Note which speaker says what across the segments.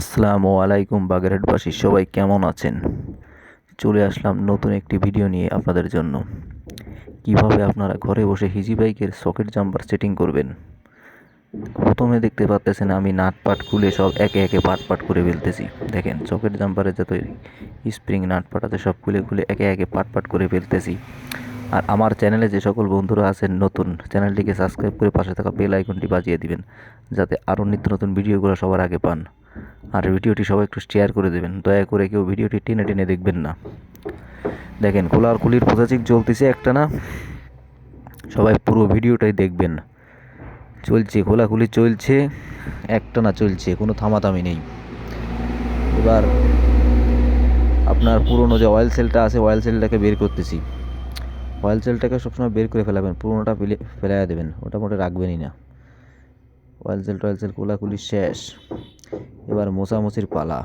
Speaker 1: আসসালামু আলাইকুম বাগেরহাটবাসী, সবাই কেমন আছেন? চলে আসলাম নতুন একটি ভিডিও নিয়ে আপনাদের জন্য। কীভাবে আপনারা ঘরে বসে হিজি বাইকের সকেট জাম্পার সেটিং করবেন? প্রথমে দেখতে পাচ্তেছেন আমি নাট পাট খুলে সব একে একে পাট পাট করে ফেলতেছি। দেখেন, সকেট জাম্পারে যত স্প্রিং নাট পাট আছে সব খুলে খুলে একে একে পাট পাট করে ফেলতেছি। আর আমার চ্যানেলে যে সকল বন্ধুরা আছেন নতুন, চ্যানেলটিকে সাবস্ক্রাইব করে পাশে থাকা বেল আইকনটি বাজিয়ে দিবেন, যাতে আরও নিত্য নতুন ভিডিওগুলো সবার আগে পান। আর ভিডিওটি সবাই একটু শেয়ার করে দেবেন। দয়া করে কেউ ভিডিওটি টেনে টেনে দেখবেন না। দেখেন খোলার খুলির প্রজাচিক চলতেছে একটা না? সবাই পুরো ভিডিওটাই দেখবেন। চলছে খোলাখুলি চলছে, একটা না চলছে, কোনো থামাথামি নেই। এবার আপনার পুরনো যে অয়েল সেলটা আছে অয়েল সেলটাকে বের করতেছি। অয়েল সেলটাকে সবসময় বের করে ফেলাবেন, পুরোনোটা ফেলে, ফেলাইয়া দেবেন, ওটা মোটে রাখবেনই না। অয়েল সেল টয়েল সেল খোলাখুলি শেষ। এবার মোছামুছির পালা।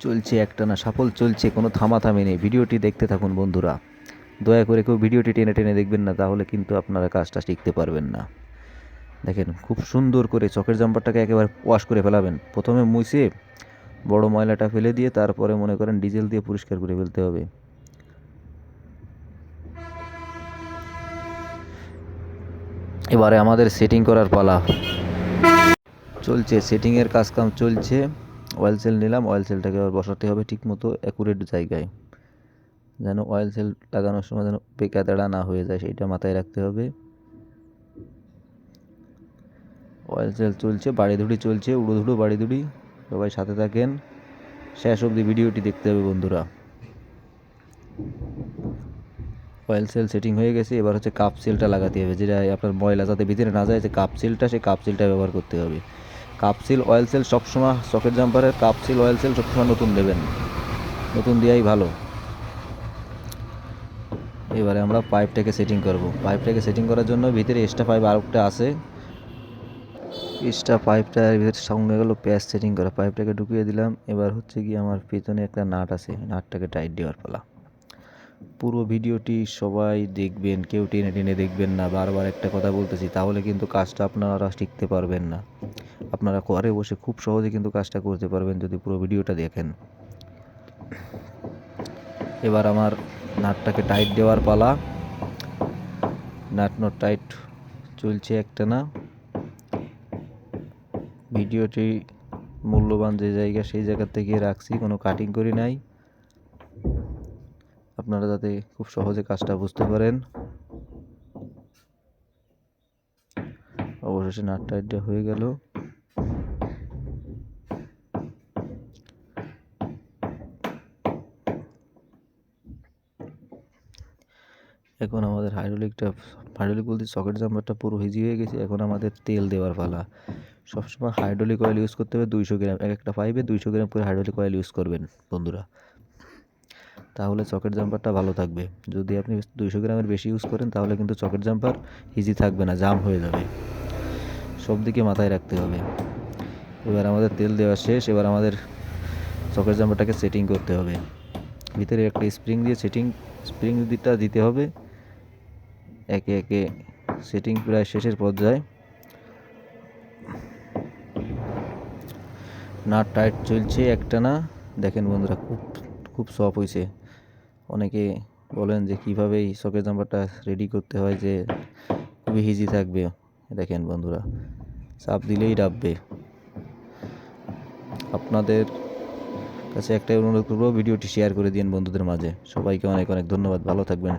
Speaker 1: চলছে একটা না সাফল চলছে, কোনো থামা থামাথামি নেই। ভিডিওটি দেখতে থাকুন বন্ধুরা। দয়া করে কেউ ভিডিওটি টেনে টেনে দেখবেন না, তাহলে কিন্তু আপনারা কাজটা শিখতে পারবেন না। দেখেন, খুব সুন্দর করে চকের জাম্পারটাকে একেবারে ওয়াশ করে ফেলাবেন। প্রথমে মুছে বড় ময়লাটা ফেলে দিয়ে, তারপরে মনে করেন ডিজেল দিয়ে পরিষ্কার করে ফেলতে হবে। এবারে আমাদের সেটিং করার পালা। চলছে সেটিংয়ের কাজ কাম চলছে। অয়েল সেল নিলাম অয়েল সেলটাকে আবার বসাতে হবে ঠিক মতো অ্যাকুরেট জায়গায়। যেন অয়েল সেল লাগানোর সময় যেন পেকা তেড়া না হয়ে যায়, সেইটা মাথায় রাখতে হবে। অয়েল সেল চলছে বাড়ি ধুড়ি চলছে উড়ো ধুড়ো বাড়ি ধুড়ি সবাই সাথে থাকেন। শেষ অবধি ভিডিওটি দেখতে হবে বন্ধুরা। অয়েল সেল সেটিং হয়ে গেছে, এবার হচ্ছে কাপ সেলটা লাগাতে হবে, যেটা আপনার ময়লা যাতে ভিতরে না যায়, যে কাপ সেলটা সেই কাপ সেলটা ব্যবহার করতে হবে। কাপ সিল অয়েল সেল সবসময় সকেট জাম্পারের কাপ সিল অয়েল সেল সবসময় নতুন দেবেন। নতুন দেওয়াই ভালো। এবারে আমরা পাইপটাকে সেটিং করব। পাইপটাকে সেটিং করার জন্য ভিতরে এক্সট্রা পাইপ আরেকটা আছে। এক্সট্রা পাইপটার ভিতরে সঙ্গে গেলো প্যাচ সেটিং করা। পাইপটাকে ঢুকিয়ে দিলাম। এবার হচ্ছে কি আমার পেছনে একটা নাট আছে, নাটটাকে টাইট দেওয়ার পালা। পুরো ভিডিওটি সবাই দেখবেন, কেউ টেনে টেনে দেখবেন না, বারবার একটা কথা বলতেছি, তাহলে কিন্তু কাজটা আপনারা শিখতে পারবেন না। আপনারা ঘরে বসে খুব সহজে কিন্তু কাজটা করতে পারবেন যদি পুরো ভিডিওটা দেখেন। এবার আমার নাটটাকে টাইট দেওয়ার পালা। নাট নট টাইট চলছে একটা না ভিডিওটি মূল্যবান যে জায়গা, সেই জায়গা থেকে রাখছি, কোনো কাটিং করি নাই। আপনারা যাতে খুব সহজে কাজটা বুঝতে পারেন। অবশেষে নাট টাইটটা হয়ে গেল। এখন আমাদের হাইড্রোলিকটা হাইড্রোলিক বলতে সকেট জাম্পারটা পুরো হিজি হয়ে গেছে। এখন আমাদের তেল দেওয়ার পালা। সবসময় হাইড্রোলিক অয়েল ইউজ করতে হবে দুইশো গ্রাম এক একটা পাইপে দুইশো গ্রাম করে হাইড্রোলিক অয়েল ইউজ করবেন বন্ধুরা। তাহলে চকেট জাম্পারটা ভালো থাকবে। যদি আপনি দুইশো গ্রামের বেশি ইউজ করেন, তাহলে কিন্তু চকেট জাম্পার ইজি থাকবে না জাম হয়ে যাবে। সব দিকে মাথায় রাখতে হবে। এবার আমাদের তেল দেওয়া শেষ, এবার আমাদের চকেট জাম্পারটাকে সেটিং করতে হবে। ভিতরে একটা স্প্রিং দিয়ে সেটিং স্প্রিং দিকটা দিতে হবে। একে একে সেটিং প্রায় শেষের পর্যায়ে। না টাইট চলছে একটা না দেখেন বন্ধুরা, খুব খুব সফট হয়েছে অনেকে বলেন যে কীভাবে এই সকেট জাম্পারটা রেডি করতে হয় যে খুবই হিজি থাকবে। দেখেন বন্ধুরা, চাপ দিলেই ডাববে আপনাদের কাছে একটাই অনুরোধ করব, ভিডিওটি শেয়ার করে দিন বন্ধুদের মাঝে। সবাইকে অনেক অনেক ধন্যবাদ, ভালো থাকবেন